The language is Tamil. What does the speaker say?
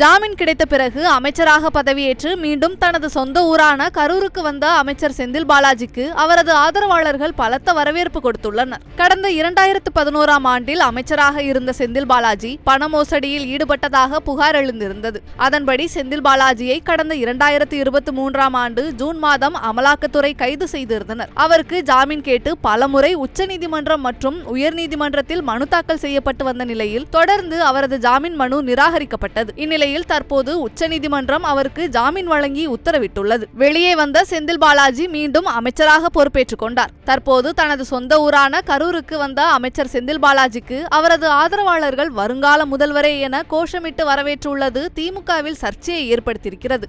ஜாமீன் கிடைத்த பிறகு அமைச்சராக பதவியேற்று மீண்டும் தனது சொந்த ஊரான கரூருக்கு வந்த அமைச்சர் செந்தில் பாலாஜிக்கு அவரது ஆதரவாளர்கள் பலத்த வரவேற்பு கொடுத்துள்ளனர். கடந்த இரண்டாயிரத்து பதினோராம் ஆண்டில் அமைச்சராக இருந்த செந்தில் பாலாஜி பண மோசடியில் ஈடுபட்டதாக புகார் எழுந்திருந்தது. அதன்படி செந்தில் பாலாஜியை கடந்த இரண்டாயிரத்து இருபத்தி மூன்றாம் ஆண்டு ஜூன் மாதம் அமலாக்கத்துறை கைது செய்திருந்தனர். அவருக்கு ஜாமீன் கேட்டு பலமுறை உச்சநீதிமன்றம் மற்றும் உயர்நீதிமன்றத்தில் மனு தாக்கல் செய்யப்பட்டு வந்த நிலையில் தொடர்ந்து அவரது ஜாமீன் மனு நிராகரிக்கப்பட்டது. நிலையில் தற்போது உச்சநீதிமன்றம் அவருக்கு ஜாமீன் வழங்கி உத்தரவிட்டுள்ளது. வெளியே வந்த செந்தில் பாலாஜி மீண்டும் அமைச்சராக பொறுப்பேற்றுக் கொண்டார். தற்போது தனது சொந்த ஊரான கரூருக்கு வந்த அமைச்சர் செந்தில் பாலாஜிக்கு அவரது ஆதரவாளர்கள் வருங்கால முதல்வரே என கோஷமிட்டு வரவேற்றுள்ளது திமுகவில் சர்ச்சையை ஏற்படுத்தியிருக்கிறது.